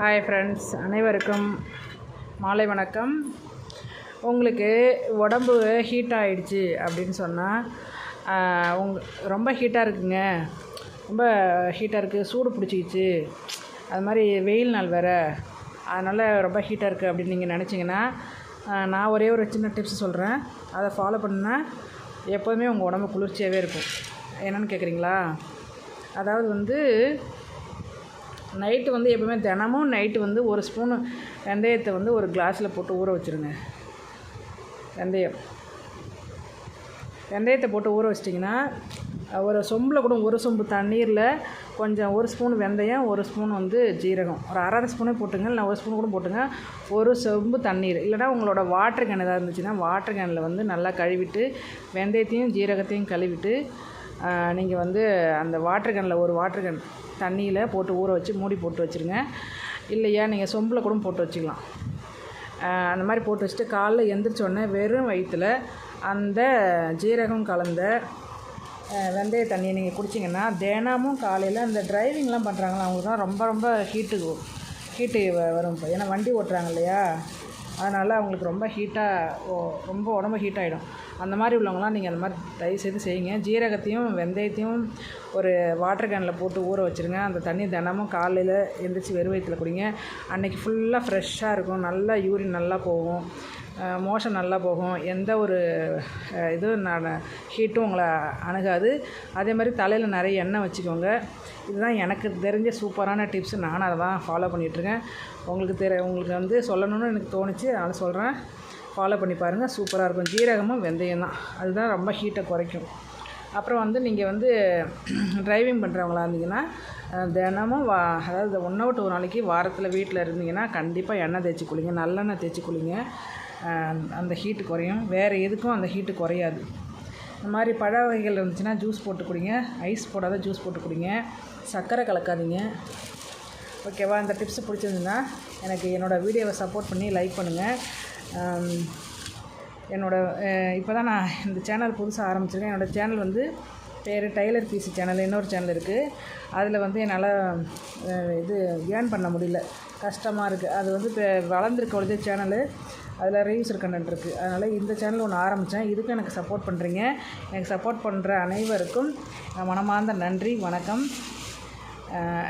Hi friends அனைவருக்கும் மாலை வணக்கம். உங்களுக்கு உடம்பு ஹீட் ஆகிடுச்சு அப்படின்னு சொன்னால் உங் ரொம்ப ஹீட்டாக இருக்குங்க. ரொம்ப ஹீட்டாக இருக்குது சூடு பிடிச்சிக்கிச்சு. அது மாதிரி வெயில் நாள் வேறு. அதனால் ரொம்ப ஹீட்டாக இருக்குது அப்படின்னு நீங்கள் நினச்சிங்கன்னா நான் ஒரே ஒரு சின்ன டிப்ஸ் சொல்கிறேன் அதை ஃபாலோ பண்ணால் எப்போதுமே உங்கள் உடம்பு குளிர்ச்சியாகவே இருக்கும். என்னென்னு கேட்குறீங்களா அதாவது வந்து நைட்டு வந்து எப்போவுமே தினமும் நைட்டு வந்து ஒரு ஸ்பூனு வெந்தயத்தை வந்து ஒரு கிளாஸில் போட்டு ஊற வச்சுருங்க. வெந்தயம். வெந்தயத்தை போட்டு ஊற வச்சிட்டிங்கன்னா ஒரு சொம்பில் கூட ஒரு சொம்பு தண்ணீரில் கொஞ்சம் ஒரு ஸ்பூன் வெந்தயம் ஒரு ஸ்பூன் வந்து ஜீரகம். ஒரு அரை ஸ்பூனே போட்டுங்க இல்லை ஒரு ஸ்பூன் கூட போட்டுங்க. ஒரு சொம்பு தண்ணீர். இல்லைனா உங்களோட வாட்டர் கேன் எதாவது இருந்துச்சுன்னா வாட்டர் கேனில் வந்து நல்லா கழுவிட்டு வெந்தயத்தையும் ஜீரகத்தையும் கழுவிட்டு நீங்கள் வந்து அந்த வாட்டர் கேனில் ஒரு வாட்டர் கேன் தண்ணியில் போட்டு ஊற வச்சு மூடி போட்டு வச்சுருங்க. இல்லையா நீங்கள் சொம்பில் கூட போட்டு வச்சுக்கலாம். அந்த மாதிரி போட்டு வச்சுட்டு காலைல எந்திரிச்சோடனே வெறும் வயிற்றில் அந்த ஜீரகம் கலந்த வெந்தய தண்ணியை நீங்கள் குடிச்சிங்கன்னா தினமும் காலையில் அந்த டிரைவிங்லாம் பண்ணுறாங்களா அவங்களுக்கு தான் ரொம்ப ரொம்ப ஹீட்டு ஹீட்டு வரும். இப்போ ஏன்னா வண்டி ஓட்டுறாங்க இல்லையா? அதனால் அவங்களுக்கு ரொம்ப ஹீட்டாக ரொம்ப உடம்பு ஹீட் ஆகிடும் அந்த மாதிரி உள்ளவங்களாம் நீங்கள் அந்த மாதிரி தயவு செய்து செய்யுங்க. ஜீரகத்தையும் வெந்தயத்தையும் ஒரு வாட்டர் கேனில் போட்டு ஊற வச்சுருங்க. அந்த தண்ணி தினமும் காலையில் எழுந்திரிச்சி வெறும் வயிற்றில் குடிங்க. அன்றைக்கி ஃபுல்லாக ஃப்ரெஷ்ஷாக இருக்கும். நல்லா யூரின் நல்லா போகும். மோஷன் நல்லா போகும். எந்த ஒரு இதுவும் நான் ஹீட்டும் உங்களை அணுகாது. அதே மாதிரி தலையில் நிறைய எண்ணெய் வச்சுக்கோங்க. இதுதான் எனக்கு தெரிஞ்ச சூப்பரான டிப்ஸு. நானும் அதை தான் ஃபாலோ பண்ணிகிட்ருக்கேன் உங்களுக்கு தெரிய உங்களுக்கு வந்து சொல்லணும்னு எனக்கு தோணுச்சு. அதனால் சொல்கிறேன் ஃபாலோ பண்ணி பாருங்கள் சூப்பராக இருக்கும். ஜீரகமும் வெந்தயம் தான். அதுதான் ரொம்ப ஹீட்டை குறைக்கும். அப்புறம் வந்து நீங்கள் வந்து டிரைவிங் பண்ணுறவங்களா இருந்தீங்கன்னா தினமும் வா அதாவது ஒன்றை விட்டு ஒரு நாளைக்கு வாரத்தில் வீட்டில் இருந்தீங்கன்னா கண்டிப்பாக எண்ணெய் தேய்ச்சி குளிங்க. நல்லெண்ணெய் தேய்ச்சி குளிங்க. அந்த ஹீட்டு குறையும். வேறு எதுக்கும் அந்த ஹீட்டு குறையாது. இந்த மாதிரி பழ வகைகள் இருந்துச்சுன்னா ஜூஸ் போட்டு குடிங்க. ஐஸ் போடாத ஜூஸ் போட்டு குடிங்க. சர்க்கரை கலக்காதீங்க. ஓகேவா இந்த டிப்ஸ் பிடிச்சிருந்துன்னா எனக்கு என்னோடய வீடியோவை சப்போர்ட் பண்ணி லைக் பண்ணுங்கள் என்னோடய இப்போ தான் நான் இந்த சேனல் புதுசாக ஆரம்பிச்சிருக்கேன். என்னோடய சேனல் வந்து பேர் டைலர் பிசி சேனல் இன்னொரு சேனல் இருக்குது அதில் வந்து என்னால் இது ஏர்ன் பண்ண முடியல. கஷ்டமாக இருக்குது அது வந்து இப்போ வளர்ந்துருக்க ஒழிஞ்ச சேனலு அதில் ரீயூசர் கண்டென்ட் இருக்குது அதனால் இந்த சேனல் ஒன்று ஆரம்பித்தேன் இதுக்கும் எனக்கு சப்போர்ட் பண்ணுறீங்க எனக்கு சப்போர்ட் பண்ணுற அனைவருக்கும் மனமார்ந்த நன்றி வணக்கம்.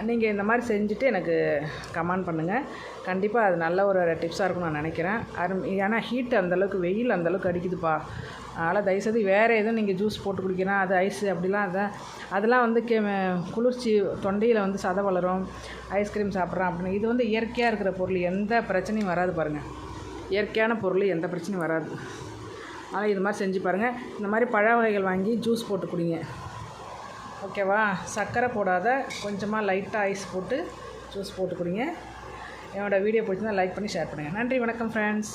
நீங்கள் இந்த மாதிரி செஞ்சுட்டு எனக்கு கமெண்ட் பண்ணுங்கள் கண்டிப்பாக அது நல்ல ஒரு டிப்ஸாக இருக்கும்னு நான் நினைக்கிறேன். அரும் ஏன்னா ஹீட் அந்தளவுக்கு வெயில் அந்தளவுக்கு அடிக்குதுப்பா. அதனால் தயவுசெய்து வேறு எதுவும் நீங்கள் ஜூஸ் போட்டு குடிக்கிறேன் அது ஐஸ் அப்படிலாம் அதை அதெல்லாம் வந்து கே குளிர்ச்சி தொண்டையில் வந்து சதை வளரும். ஐஸ்கிரீம் சாப்பிட்றேன் அப்படின்னு. இது வந்து இயற்கையாக இருக்கிற பொருள். எந்த பிரச்சனையும் வராது பாருங்கள் இயற்கையான பொருள் எந்த பிரச்சனையும் வராது. ஆனால் இது மாதிரி செஞ்சு பாருங்கள் இந்த மாதிரி பழ வகைகள் வாங்கி ஜூஸ் போட்டு குடிங்க. ஓகேவா? சர்க்கரை போடாத கொஞ்சமாக லைட்டாக ஐஸ் போட்டு ஜூஸ் போட்டு குடிங்க என்னோடய வீடியோ பிடிச்சிருந்தால் லைக் பண்ணி ஷேர் பண்ணுங்கள் நன்றி வணக்கம் ஃப்ரெண்ட்ஸ்